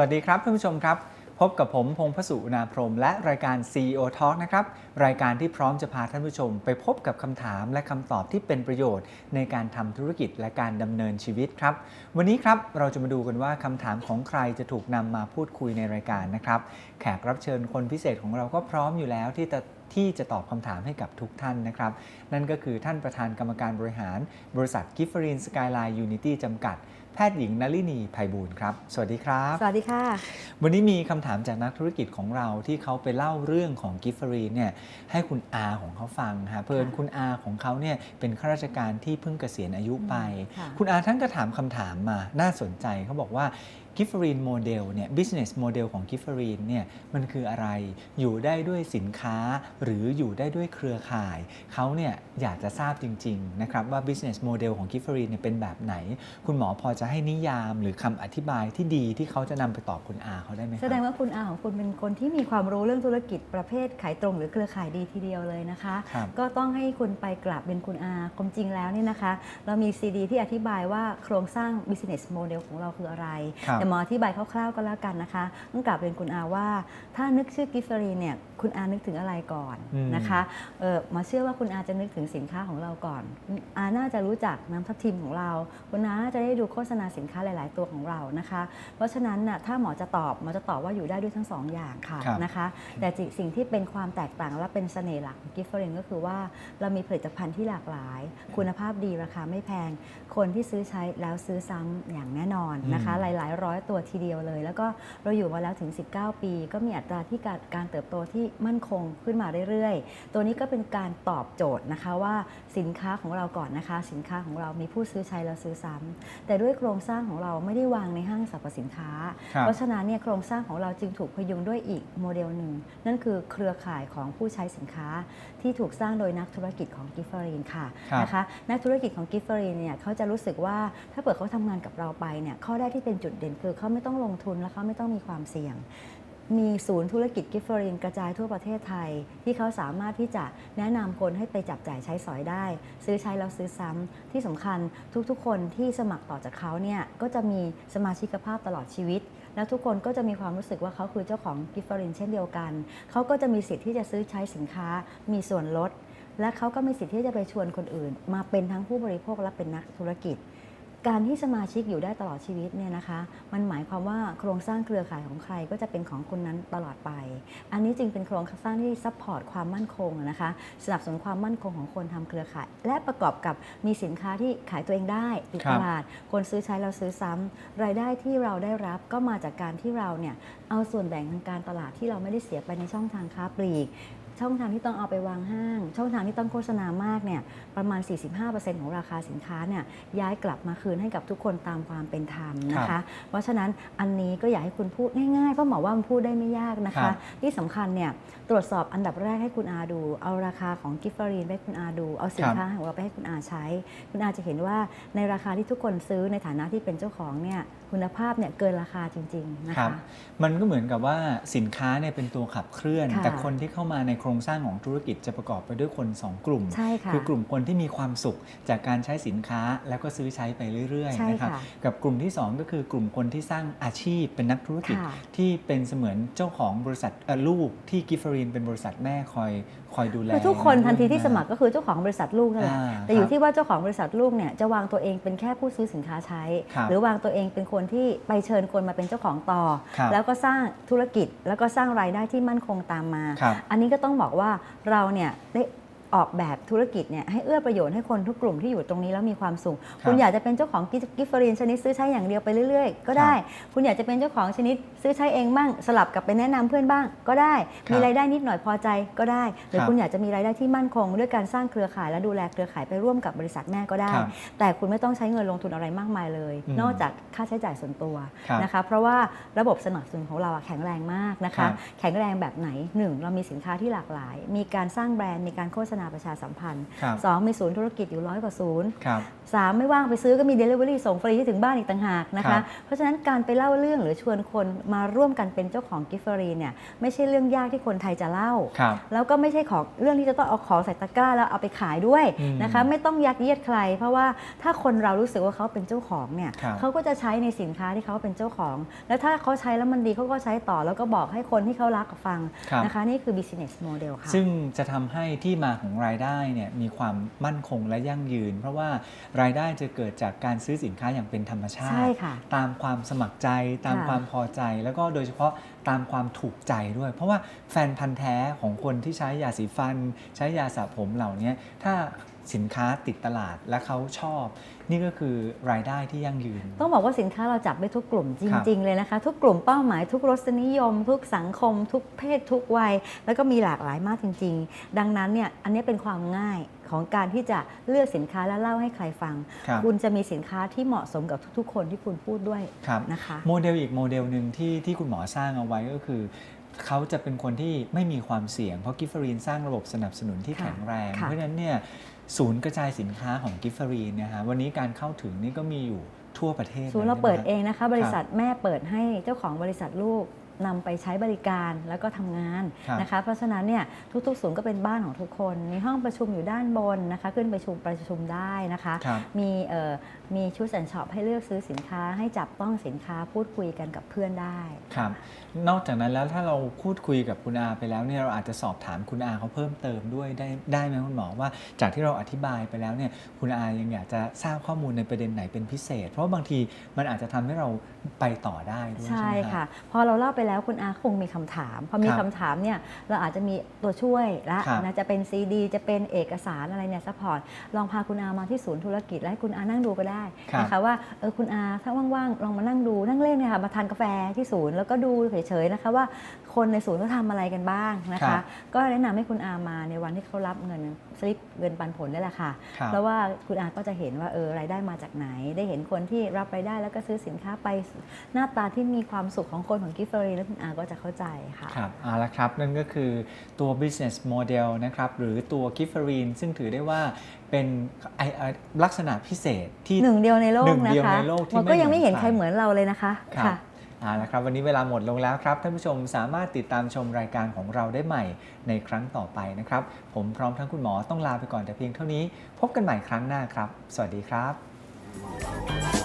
วัสดีครับท่านผู้ชมครับ พบกับผมพงพสุนาพรม และรายการ CEO Talk นะครับ รายการที่พร้อมจะพาท่านผู้ชม ไปพบกับคำถามและคำตอบที่เป็นประโยชน์ ในการทำธุรกิจและการดำเนินชีวิตครับ วันนี้ครับเราจะมาดูกันว่าคำถามของใครจะถูกนำมาพูดคุยในรายการนะครับ แขกรับเชิญคนพิเศษของเราก็พร้อมอยู่แล้วที่จะที่จะตอบคำถามให้กับทุกท่านนะครับ นั่นก็คือท่านประธานกรรมการบริหาร บริษัทกิฟฟรีนสกายไลน์ยูนิตี้จำกัด แพทย์หญิงนลินีไพบูลย์ครับ สวัสดีครับ สวัสดีค่ะ วันนี้มีคำถามจากนักธุรกิจของเราที่เขาไปเล่าเรื่องของกิฟฟรีนเนี่ยให้คุณอาของเขาฟังฮะเพิ่นคุณอาของเขาเนี่ยเป็นข้าราชการที่เพิ่งเกษียณอายุไปค่ะคุณอาท่านก็ถามคำถามมาน่าสนใจเขาบอกว่า กิฟฟรีนโมเดลเนี่ย business model ของกิฟฟรีนเนี่ยมันคืออะไรอยู่ได้ด้วยสินค้า หรืออยู่ได้ด้วยเครือข่าย เขาเนี่ยอยากจะทราบจริงๆนะครับว่า business model ของกิฟฟรีนเนี่ยเป็นแบบไหน คุณหมอพอจะให้นิยามหรือคำอธิบายที่ดีที่เขาจะนำไปตอบคุณอาเขาได้ไหมครับ แสดงว่าคุณอาของคุณเป็นคนที่มีความรู้เรื่องธุรกิจประเภทขายตรงหรือเครือข่ายดีทีเดียวเลยนะคะ ครับ ก็ต้องให้คุณไปกราบเป็นคุณอาความจริงแล้วเนี่ยนะคะ เรามีซีดีที่อธิบายว่าโครงสร้าง business model ของเราคืออะไร ครับ แต่หมออธิบายคร่าวๆก็แล้วกันนะคะต้องกราบเป็นคุณอาว่า ถ้านึกชื่อกิฟเฟอรีเนี่ยคุณอานึกถึงอะไรก่อนอืมนะคะเออหมอเชื่อว่าคุณอาจะนึกถึงสินค้าของเราก่อนคุณอาน่าจะรู้จักน้ำทับทิมของเรา คุณอาน่าจะได้ดูโฆษณาสินค้าหลาย ๆ ตัวของเรานะคะ เพราะฉะนั้นน่ะถ้าหมอจะตอบหมอจะตอบว่าอยู่ได้ด้วยทั้งสองอย่างค่ะครับนะคะ แต่สิ่งที่เป็นความแตกต่างและเป็นเสน่ห์หลักของกิฟเฟอร์เรนก็คือว่าเรามีผลิตภัณฑ์ที่หลากหลาย คุณภาพดีราคาไม่แพง คนที่ซื้อใช้แล้วซื้อซ้ำอย่างแน่นอนนะคะอืมหลายๆร้อยตัวทีเดียวเลย แล้วก็เราอยู่มาแล้วถึง 19 ปี ก็มีอัตราที่การการเติบโตที่มั่นคงขึ้นมาเรื่อยๆ ตัวนี้ก็เป็นการตอบโจทย์นะคะว่าสินค้าของเราก่อนนะคะ สินค้าของเรามีผู้ซื้อใช้แล้วซื้อซ้ำแต่ด้วยโครงสร้างของเราไม่ได้วางในห้างสรรพสินค้าครับเพราะฉะนั้นเนี่ยโครงสร้างของเราจึงถูกพยุงด้วยอีกโมเดลหนึ่ง นั่นคือเครือข่ายของผู้ใช้สินค้าที่ถูกสร้างโดยนักธุรกิจของกิฟเฟอรีนค่ะครับนะคะนักธุรกิจของกิฟเฟอรีนเนี่ยเขาจะรู้สึกว่าถ้าเปิดเขาทำงานกับเราไปเนี่ยข้อแรกที่เป็นจุดเด่นคือเขาไม่ต้องลงทุนและเขาไม่ต้องมีความเสี่ยง มีศูนย์ธุรกิจกิฟเฟอรีนกระจายทั่วประเทศไทย ที่เขาสามารถที่จะแนะนำคนให้ไปจับจ่ายใช้สอยได้ ซื้อใช้แล้วซื้อซ้ำที่สำคัญทุกๆ คนที่สมัครต่อจากเขาเนี่ยก็จะมีสมาชิกภาพตลอดชีวิตแล้วทุกคนก็จะมีความรู้สึกว่าเขาคือเจ้าของกิฟเฟอรินเช่นเดียวกัน เขาก็จะมีสิทธิ์ที่จะซื้อใช้สินค้า มีส่วนลด และเขาก็มีสิทธิ์ที่จะไปชวนคนอื่น มาเป็นทั้งผู้บริโภคและเป็นนักธุรกิจ การที่สมาชิกอยู่ได้ตลอดชีวิตเนี่ยนะคะ มันหมายความว่าโครงสร้างเครือข่ายของใครก็จะเป็นของคนนั้นตลอดไป อันนี้จึงเป็นโครงสร้างที่ซัพพอร์ตความมั่นคงนะคะ สนับสนุนความมั่นคงของคนทำเครือข่าย และประกอบกับมีสินค้าที่ขายตัวเองได้ติดตลาด คนซื้อใช้เราซื้อซ้ำรายได้ที่เราได้รับก็มาจากการที่เราเนี่ยเอาส่วนแบ่งทางการตลาดที่เราไม่ได้เสียไปในช่องทางค้าปลีกช่องทางที่ต้องเอาไปวางห้าง ช่องทางที่ต้องโฆษณามากเนี่ยประมาณ 45%ของราคาสินค้าเนี่ยย้ายกลับมาคืนให้กับทุกคนตามความเป็นธรรมนะครัคะบเพราะฉะนั้นอันนี้ก็อยากให้คุณพูดง่ายๆเพราะหมอว่ามันพูดได้ไม่ยากนะครัคะบที่สำคัญเนี่ยตรวจสอบอันดับแรกให้คุณอาดู เอาราคาของกิฟฟารีนไปให้คุณอาดู เอาสินค้าของเราไปให้คุณอาใช้ คุณอาจะเห็นว่าในราคาที่ทุกคนซื้อในฐานะที่เป็นเจ้าของเนี่ยคุณภาพเนี่ยเกินราคาจริงๆนะครัคะบมันก็เหมือนกับว่าสินค้าเนี่ยเป็นตัวขับเคลื่อนค่ะแต่คนที่เข้ามาในโครงสร้างของธุรกิจจะประกอบไปด้วยคน 2 กลุ่มใช่ค่ะคือกลุ่มคนที่มีความสุขจากการใช้สินค้าแล้วก็ซื้อใช้ไปเรื่อยใช่ๆนะครับค่ะกับกลุ่มที่ 2 ก็คือกลุ่มคนที่สร้างอาชีพเป็นนักธุรกิจค่ะที่เป็นเสมือนเจ้าของบริษัทเอ่อลูกที่กิฟฟรีนเป็นบริษัทแม่คอยคอยดูแลคือทุกคนทันทีที่ะสมัครก็คือเจ้าของบริษัทลูกนั่นแหละอ่าแต่อคยู่รับที่ว่าเจ้าของบริษัทลูกเนี่ยจะวางตัวเองเป็นแค่ผู้ซื้อสินค้าใช้ครับหรือวางตัวเองเป็นคนที่ไปเชิญคนมาเป็นเจ้าของต่อ ครับแล้วก็สร้างธุรกิจแล้วก็สร้างรายได้ที่มั่นคงตามมา ครับอันนี้ก็ต้องบอกว่าเราเนี่ยได้ ออกแบบธุรกิจเนี่ยให้เอื้อประโยชน์ให้คนทุกกลุ่มที่อยู่ตรงนี้แล้วมีความสุข คุณอยากจะเป็นเจ้าของกิฟต์ฟรีนชนิดซื้อใช้อย่างเดียวไปเรื่อยๆ ก็ได้ คุณอยากจะเป็นเจ้าของชนิดซื้อใช้เองบ้างสลับกับไปแนะนำเพื่อนบ้างก็ได้ครับมีรายได้นิดหน่อยพอใจก็ได้ หรือครับคุณอยากจะมีรายได้ที่มั่นคง ด้วยการสร้างเครือข่ายและดูแลเครือข่ายไปร่วมกับบริษัทแม่ก็ได้ครับแต่คุณไม่ต้องใช้เงินลงทุนอะไรมากมายเลยอืมนอกจากค่าใช้จ่ายส่วนตัวครับนะคะเพราะว่าระบบสนับสนุนของเราอะแข็งแรงมากนะครัคะบแข็งแรงแบบไหนหนึ่งเรามีสินค้าที่หลากหลาย มีการสร้างแบรนด์มีการโฆษณานาประชาสัมพันธ์ ครับสองมีศูนย์ธุรกิจอยู่ร้อยกว่าศูนย์ ครับ สามไม่ว่างไปซื้อก็มี Delivery ส่งฟรีที่ถึงบ้านอีกต่างหากนะครัคะ บเพราะฉะนั้นการไปเล่าเรื่องหรือชวนคนมาร่วมกันเป็นเจ้าของกิฟฟรีเนี่ยไม่ใช่เรื่องยากที่คนไทยจะเล่า ครับแล้วก็ไม่ใช่ของเรื่องที่จะต้องเอาของใส่ตะกร้าแล้วเอาไปขายด้วยอืมนะคะไม่ต้องยัดเยียดใคร เพราะว่าถ้าคนเรารู้สึกว่าเขาเป็นเจ้าของเนี่ยครับเขาก็จะใช้ในสินค้าที่เขาเป็นเจ้าของ แล้วถ้าเขาใช้แล้วมันดีเขาก็ใช้ต่อแล้วก็บอกให้คนที่เขารักฟังครับ นะคะนี่คือ business model ค่ะ ซึ่งจะทำให้ที่มาของรายได้เนี่ยมีความมั่นคงและยั่งยืน เพราะว่ารายได้จะเกิดจากการซื้อสินค้าอย่างเป็นธรรมชาใช่ติค่ะตามความสมัครใจตามค่ะความพอใจ แล้วก็โดยเฉพาะ ตามความถูกใจด้วย เพราะว่าแฟนพันธ์แท้ของคนที่ใช้ยาสีฟัน ใช้ยาสระผมเหล่านี้ถ้าสินค้าติดตลาดและเขาชอบ นี่ก็คือรายได้ที่ยั่งยืน ต้องบอกว่าสินค้าเราจับได้ทุกกลุ่มจริง ๆ เลยนะคะ ทุกกลุ่มเป้าหมายทุกรสนิยม ทุกสังคม ทุกเพศ ทุกวัย แล้วก็มีหลากหลายมากจริง ๆ ดังนั้นเนี่ยอันนี้เป็นความง่าย ของการที่จะเลือกสินค้าและเล่าให้ใครฟังครับคุณจะมีสินค้าที่เหมาะสมกับทุก ๆ คนที่คุณพูดด้วยครับนะคะโมเดลอีกโมเดลหนึ่งที่ที่คุณหมอสร้างเอาไว้ก็คือเขาจะเป็นคนที่ไม่มีความเสี่ยง เพราะกิฟฟรีนสร้างระบบสนับสนุนที่ค่ะแข็งแรงค่ะเพราะฉะนั้นเนี่ยศูนย์กระจายสินค้าของกิฟฟรีนเนยฮะวันนี้การเข้าถึงนี่ก็มีอยู่ทั่วประเทศศูนย์เราลยเปิดใช่ไหมเองนะคะ บริษัทแม่เปิดให้เจ้าของบริษัทลูก นำไปใช้บริการแล้วก็ทำงานครับนะคะ เพราะฉะนั้นเนี่ยทุกๆศูนย์ก็เป็นบ้านของทุกคน มีห้องประชุมอยู่ด้านบนนะคะ ขึ้นไปประชุมประชุมได้นะคะครับมีเอ่อมีชุดสันช็อปให้เลือกซื้อสินค้าให้จับต้องสินค้าพูดคุยกันกับเพื่อนได้ครับนอกจากนั้นแล้วถ้าเราพูดคุยกับคุณอาไปแล้วเนี่ยเราอาจจะสอบถามคุณอาเขาเพิ่มเติมด้วยได้ได้ไหมคุณหมอว่า จากที่เราอธิบายไปแล้วเนี่ยคุณอายังอยากจะทราบข้อมูลในประเด็นไหนเป็นพิเศษ เพราะว่าบางทีมันอาจจะทำให้เรา ไปต่อได้ด้วยใช่ใช่ไหมค่ะ พอเราเล่าไปแล้วคุณอาคงมีคำถาม พอมีครับคำถามเนี่ยเราอาจจะมีตัวช่วยละครับนะจะเป็นซีดีจะเป็นเอกสารอะไรเนี่ยซัพพอร์ตลองพาคุณอามาที่ศูนย์ธุรกิจและให้คุณอานั่งดูก็ได้ครับนะคะว่าเออคุณอาถ้าว่างๆลองมานั่งดูนั่งเล่นเนี่ยค่ะมาทานกาแฟที่ศูนย์แล้วก็ดูเฉยๆนะคะว่าคนในศูนย์เขาทำอะไรกันบ้างนะครัคะบก็แนะนำให้คุณอามาในวันที่เขารับเงินสลิปเงินปันผลนี่แหละค่ะครับเพราะว่าคุณอาก็จะเห็นว่าเออรายได้มาจากไหน ได้เห็นคนที่รับรายได้แล้วก็ซื้อสินค้าไปหน้าตาที่มีความสุขของคนของกิฟเฟอรีแล้วคุณอาก็จะเข้าใจค่ะครับเอาละครับ นั่นก็คือตัว business model นะครับ หรือตัว g i f f e r i n ซึ่งถือได้ว่าเป็นไอไอ้ลักษณะพิเศษที่หนึ่งเดียวในโลหกนึ่งนะเดียวคะในโลกที่มันก็ไม่ยังไม่เห็นเหมือนใครเหมือนเราเลยนะคะครับค่ะเอาละครับวันนี้เวลาหมดลงแล้วครับท่านผู้ชมสามารถติดตามชมรายการของเราได้ใหม่ในครั้งต่อไปนะครับ ผมพร้อมทั้งคุณหมอต้องลาไปก่อนแต่เพียงเท่านี้ พบกันใหม่ครั้งหน้าครับ สวัสดีครับ